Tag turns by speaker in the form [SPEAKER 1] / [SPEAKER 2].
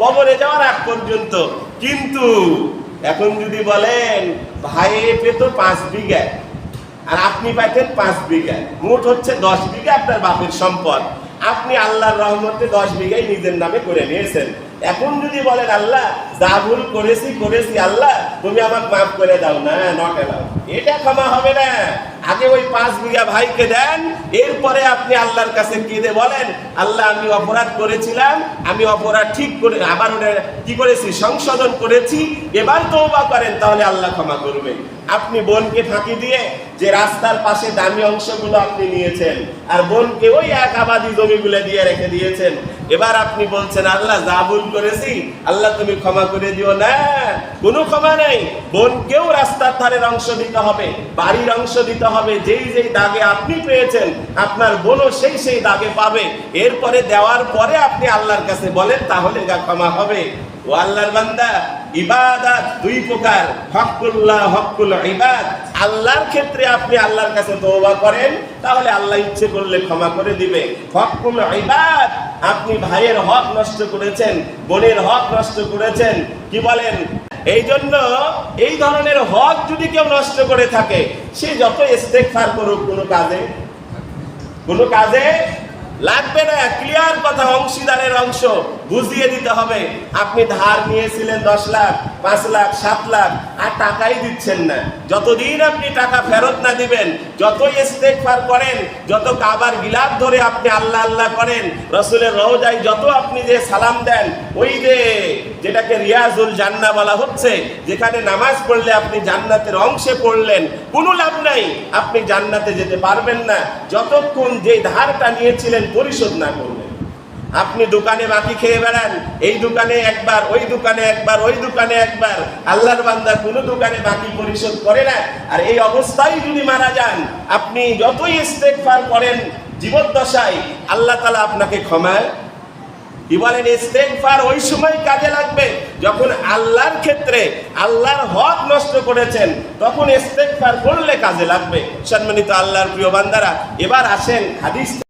[SPEAKER 1] কবরে যাওয়ার এক পর্যন্ত। কিন্তু এখন যদি বলেন, ভাই পেত পাঁচ বিঘা। আর আপনি পাইতেন পাঁচ বিঘা। মোট হচ্ছে দশ বিঘা আপনার বাপের সম্পদ। আপনি আল্লাহর রহমতে দশ বিঘাই নিজের নামে করে নিয়েছেন। এখন যদি বলেন, আল্লাহ, যা ভুল করেছি করেছি আল্লাহ তুমি আমাকে মাফ করে দাও। না নট এটা ক্ষমা হবে না। আগে ওই পাঁচ বিঘা ভাইকে দেন, এরপরে আপনি আল্লাহর কাছে কেঁদে বলেন, আল্লাহ, আমি অপরাধ করেছিলাম, আমি অপরাধ ঠিক করে, আবার ওটা কি করেছি, সংশোধন করেছি। এবার তওবা করেন, তাহলে আল্লাহ ক্ষমা করবে। আপনি বোনকে ফাঁকি দিয়ে যে রাস্তার পাশে দামি অংশগুলো আপনি নিয়েছেন, আর বোনকে ওই এক আবাদি জমিগুলো দিয়ে রেখে দিয়েছেন, এবার আপনি বলছেন, আল্লাহ, যা ভুল করেছি, আল্লাহ তুমি ক্ষমা করে দিও। না, কোনো ক্ষমা নেই। বোনকেও রাস্তার ধারের অংশ দিতে হবে, বাড়ির অংশ দিতে হবে। যেই যেই দাগে আপনি পেয়েছেন, আপনার বোনও সেই সেই দাগে পাবে। এরপরে দেওয়ার পরে আপনি আল্লাহর কাছে বলেন, তাহলে যা ক্ষমা হবে। ও আল্লাহর বান্দা, ইবাদাত দুই প্রকার, হকুল্লাহ হকুল ইবাদ। আল্লাহর ক্ষেত্রে আপনি আল্লাহর কাছে তওবা করেন, তাহলে আল্লাহ ইচ্ছে করলে ক্ষমা করে দিবে। হকুল ইবাদ, আপনি ভাইয়ের হক নষ্ট করেছেন, বোনের হক নষ্ট করেছেন, কি বলেন? এই জন্য এই ধরনের হক যদি কেউ নষ্ট করে থাকে, সে যত ইস্তেগফার করুক, কোনো কাজে কোনো কাজে লাগবে না। ক্লিয়ার কথা, অংশীদারের অংশ। বুঝিয়ে দিতে হবে। আপনি ধার নিয়েছিলেন দশ লাখ, পাঁচ লাখ, সাত লাখ, আর টাকাই দিচ্ছেন না। যতদিন আপনি টাকা ফেরত না দিবেন যত ইস্তেকফার করেন, যত কাবার গিলাপ ধরে আপনি আল্লাহ আল্লাহ করেন, রসুলের রওজায় যত আপনি যে সালাম দেন, ওই যে যেটাকে রিয়াজুল জান্না বলা হচ্ছে, যেখানে নামাজ পড়লে আপনি জান্নাতের অংশে পড়লেন, কোনো লাভ নাই। আপনি জান্নাতে যেতে পারবেন না। যতক্ষণ যে ধারটা নিয়েছিলেন পরিশোধ না করবেন আপনি দোকানে বাকি খেয়ে বেড়ান, এই দোকানে একবার, ওই দোকানে একবার, ওই দোকানে একবার। আল্লাহর বান্দা কোনো দোকানে বাকি পরিশোধ করে না। আর এই অবস্থায় যদি মারা যান, আপনি যতই ইস্তেগফার করেন, জীবদ্দশায়, আল্লাহ তালা আপনাকে ক্ষমায় কি বলেন? ইস্তেগফার ওই সময় কাজে লাগবে যখন আল্লাহর ক্ষেত্রে আল্লাহর হক নষ্ট করেছেন, তখন ইস্তেগফার করলে কাজে লাগবে। সম্মানিত আল্লাহর প্রিয় বান্দারা, এবার আসেন হাদিস